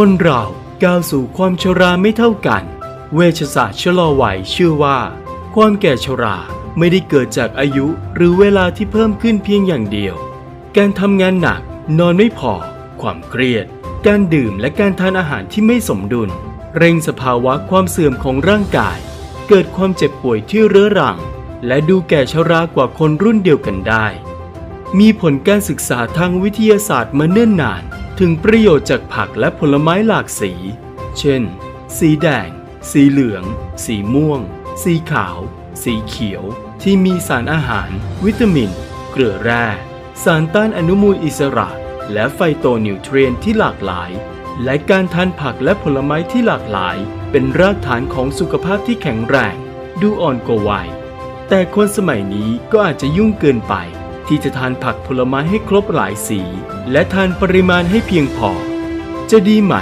คนเราก้าวสู่ความชราไม่เท่ากัน เวชศาสตร์ชะลอวัยเชื่อว่า ความแก่ชราไม่ได้เกิดจากอายุหรือเวลาที่เพิ่มขึ้นเพียงอย่างเดียว การทำงานหนัก นอนไม่พอ ความเครียด การดื่มและการทานอาหารที่ไม่สมดุล เร่งสภาวะความเสื่อมของร่างกาย เกิดความเจ็บป่วยที่เรื้อรัง และดูแก่ชรากว่าคนรุ่นเดียวกันได้ มีผลการศึกษาทางวิทยาศาสตร์มาเนิ่นนาน ถึงประโยชน์จากผักและผลไม้หลากสี เช่น สีแดง สีเหลือง สีม่วง สีขาว สีเขียว ที่มีสารอาหาร วิตามิน เกลือแร่ สารต้านอนุมูลอิสระ และไฟโตนิวเทรียนที่หลากหลาย และการทานผักและผลไม้ที่หลากหลาย เป็นรากฐานของสุขภาพที่แข็งแรง ดูอ่อนกว่าวัย แต่คนสมัยนี้ก็อาจจะยุ่งเกินไป ที่จะทานผักผลไม้ให้ครบหลายสี และทานปริมาณให้เพียงพอ จะดีไหม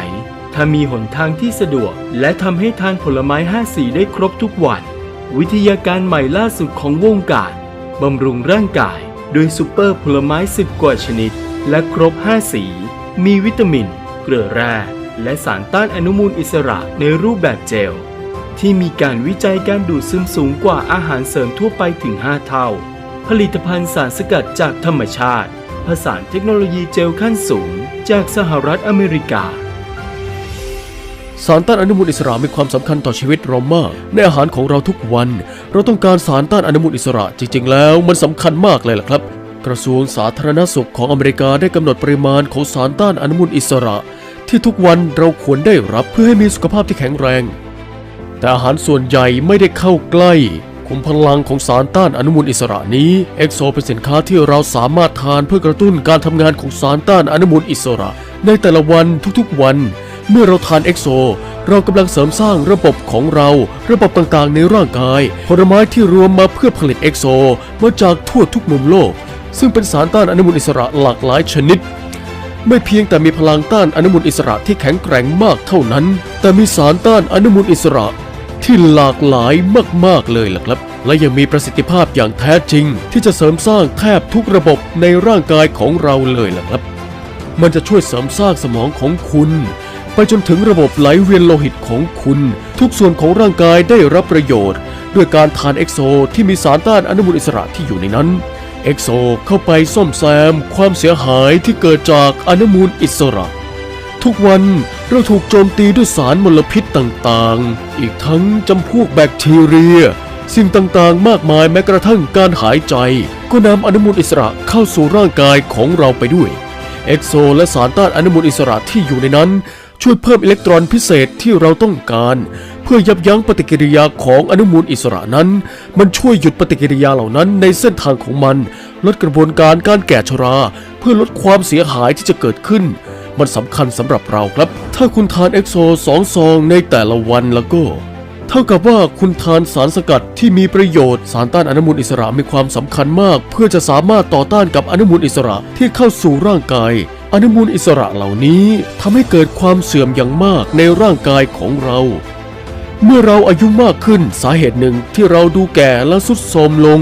ถ้ามีหนทางที่สะดวก และทำให้ทานผลไม้ห้าสีได้ครบทุกวัน วิทยาการใหม่ล่าสุดของวงการบำรุงร่างกาย โดยซูเปอร์ผลไม้10กว่าชนิด และครบ5สี มีวิตามิน เกลือแร่ และสารต้านอนุมูลอิสระในรูปแบบเจลที่มีการวิจัยการดูดซึมสูงกว่าอาหารเสริมทั่วไปถึง 5 เท่า ผลิตภัณฑ์สารสกัดจากธรรมชาติ ผสานเทคโนโลยีเจลขั้นสูง จากสหรัฐอเมริกา สารต้านอนุมูลอิสระมีความสำคัญต่อชีวิตเรามากในอาหารของเราทุกวัน เราต้องการสารต้านอนุมูลอิสระจริง ๆ แล้วมันสำคัญมากเลยล่ะครับ กระทรวงสาธารณสุขของอเมริกาได้กำหนดปริมาณของสารต้านอนุมูลอิสระ ที่ทุกวันเราควรได้รับเพื่อให้มีสุขภาพที่แข็งแรง แต่อาหารส่วนใหญ่ไม่ได้เข้าใกล้ คุมพลังของสารต้านอนุมูลอิสระนี้เอ็กโซเป็นสินค้าที่เราสามารถทานเพื่อกระตุ้นการทำงานของสารต้านอนุมูลอิสระ ในแต่ละวันทุกๆวัน เมื่อเราทานเอ็กโซเรากำลังเสริมสร้างระบบของเรา ระบบต่างๆ ในร่างกาย ผลไม้ที่รวมมาเพื่อผลิตเอ็กโซมาจากทั่วทุกมุมโลก ซึ่งเป็นสารต้านอนุมูลอิสระหลากหลายชนิดไม่เพียงแต่มีพลังต้านอนุมูลอิสระที่แข็งแกร่งมากเท่านั้น แต่มีสารต้านอนุมูลอิสระ ที่หลากหลายมากๆเลยล่ะครับ และยังมีประสิทธิภาพอย่างแท้จริง ที่จะเสริมสร้างแทบทุกระบบในร่างกายของเราเลยล่ะครับ มันจะช่วยเสริมสร้างสมองของคุณ ไปจนถึงระบบไหลเวียนโลหิตของคุณ ทุกส่วนของร่างกายได้รับประโยชน์ ด้วยการทานเอ็กโซที่มีสารต้านอนุมูลอิสระที่อยู่ในนั้นเอ็กโซเข้าไปซ่อมแซมความเสียหายที่เกิดจากอนุมูลอิสระ ทุกวัน เราถูกโจมตีด้วยสารมลพิษต่างๆ อีกทั้งจำพวกแบคทีเรีย สิ่งต่างๆ มากมายแม้กระทั่งการหายใจ ก็นำอนุมูลอิสระเข้าสู่ร่างกายของเราไปด้วย เอ็กโซและสารต้านอนุมูลอิสระที่อยู่ในนั้น ช่วยเพิ่มอิเล็กตรอนพิเศษที่เราต้องการ เพื่อยับยั้งปฏิกิริยาของอนุมูลอิสระนั้น มันช่วยหยุดปฏิกิริยาเหล่านั้นในเส้นทางของมัน ลดกระบวนการการแก่ชรา เพื่อลดความเสียหายที่จะเกิดขึ้น มันสำคัญสำหรับเราครับ ถ้าคุณทานเอ็กโซสองซองในแต่ละวันแล้วก็ เท่ากับว่าคุณทานสารสกัดที่มีประโยชน์สารต้านอนุมูลอิสระมีความสำคัญมาก เพื่อจะสามารถต่อต้านกับอนุมูลอิสระที่เข้าสู่ร่างกายอนุมูลอิสระเหล่านี้ทำให้เกิดความเสื่อมอย่างมากในร่างกายของเรา เมื่อเราอายุมากขึ้นสาเหตุหนึ่งที่เราดูแก่และสุดโทรมลง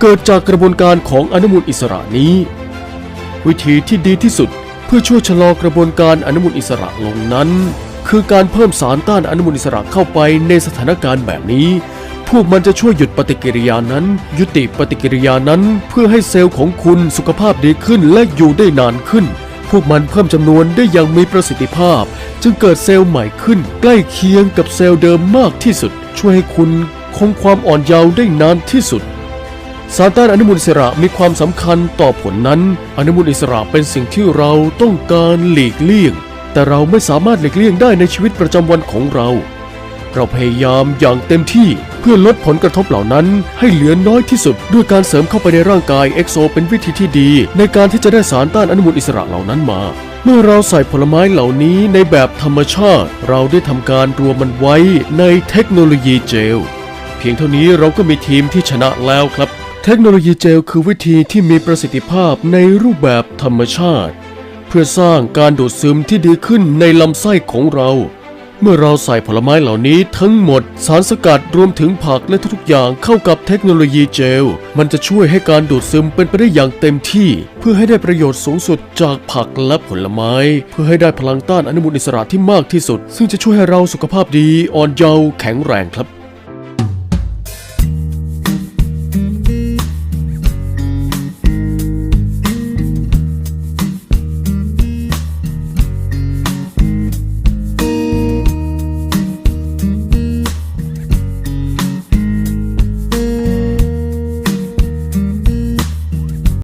เกิดจากกระบวนการของอนุมูลอิสระนี้ วิธีที่ดีที่สุด เพื่อช่วยชะลอกระบวนการอนุมูลอิสระลงนั้น คือการเพิ่มสารต้านอนุมูลอิสระเข้าไปในสถานการณ์แบบนี้ พวกมันจะช่วยหยุดปฏิกิริยานั้น ยุติปฏิกิริยานั้น เพื่อให้เซลล์ของคุณสุขภาพดีขึ้นและอยู่ได้นานขึ้น พวกมันเพิ่มจำนวนได้อย่างมีประสิทธิภาพ จึงเกิดเซลล์ใหม่ขึ้น ใกล้เคียงกับเซลล์เดิมมากที่สุด ช่วยให้คุณคงความอ่อนเยาว์ได้นานที่สุด สารต้านอนุมูลอิสระมีความสำคัญต่อผลนั้น อนุมูลอิสระเป็นสิ่งที่เราต้องการหลีกเลี่ยง แต่เราไม่สามารถหลีกเลี่ยงได้ในชีวิตประจำวันของเรา เราพยายามอย่างเต็มที่เพื่อลดผลกระทบเหล่านั้น ให้เหลือน้อยที่สุด ด้วยการเสริมเข้าไปในร่างกายเอ็กโซเป็นวิธีที่ดี ในการที่จะได้สารต้านอนุมูลอิสระเหล่านั้นมา เมื่อเราใส่ผลไม้เหล่านี้ในแบบธรรมชาติ เราได้ทำการรวมมันไว้ในเทคโนโลยีเจล เพียงเท่านี้เราก็มีทีมที่ชนะแล้วครับ เทคโนโลยีเจลคือวิธีที่มีประสิทธิภาพในรูปแบบธรรมชาติ เพื่อสร้างการดูดซึมที่ดีขึ้นในลำไส้ของเรา เมื่อเราใส่ผลไม้เหล่านี้ทั้งหมดสารสกัดรวมถึงผักและทุกๆอย่างเข้ากับเทคโนโลยีเจล มันจะช่วยให้การดูดซึมเป็นไปได้อย่างเต็มที่ เพื่อให้ได้ประโยชน์สูงสุดจากผักและผลไม้ เพื่อให้ได้พลังต้านอนุมูลอิสระที่มากที่สุด ซึ่งจะช่วยให้เราสุขภาพดีอ่อนเยาว์แข็งแรงครับ